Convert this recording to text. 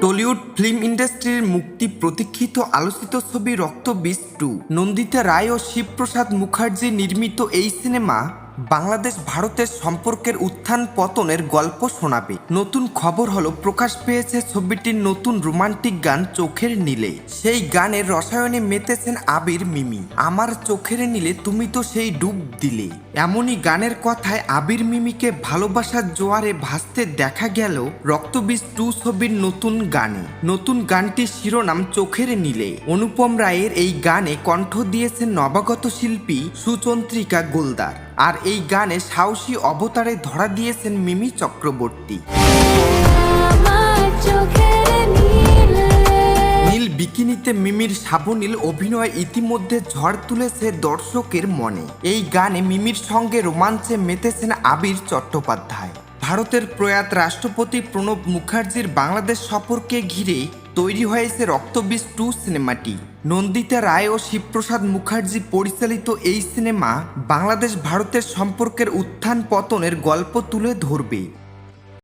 Tollywood film ইন্ডাস্ট্রির মুক্তি প্রতীক্ষিত আলোচিত ছবি রক্ত বিষ টু। নন্দিতা রায় ও শিবপ্রসাদ মুখার্জি নির্মিত এই সিনেমা বাংলাদেশ ভারতের সম্পর্কের উত্থান পতনের গল্প শোনাবে। নতুন খবর হলো, প্রকাশ পেয়েছে ছবিটির নতুন রোমান্টিক গান চোখের নীলে। সেই গানের রসায়নে মেতেছেন আবির মিমি। আমার চোখের নীলে তুমি তো সেই ডুব দিলে। এমনই গানের কথায় আবির মিমিকে ভালোবাসার জোয়ারে ভাসতে দেখা গেল রক্তবীজ টু ছবির নতুন গানে। নতুন গানটির শিরোনাম চোখের নীলে। অনুপম রায়ের এই গানে কণ্ঠ দিয়েছেন নবাগত শিল্পী সুচন্ত্রিকা গোলদার। আর এই গানে সাহসী অবতারে ধরা দিয়েছেন মিমি চক্রবর্তী। নীল। বিকিনিতে মিমির সাবনীল অভিনয় ইতিমধ্যে ঝড় তুলেছে দর্শকের মনে। এই গানে মিমির সঙ্গে রোমাঞ্চে মেতেছেন আবির চট্টোপাধ্যায়। ভারতের প্রয়াত রাষ্ট্রপতি প্রণব মুখার্জির বাংলাদেশ সফরকে ঘিরে তৈরি হয়েছে রক্তবীজ টু সিনেমাটি। নন্দিতা রায় ও শিবপ্রসাদ মুখার্জি পরিচালিত এই সিনেমা বাংলাদেশ ভারতের সম্পর্কের উত্থান পতনের গল্প তুলে ধরবে।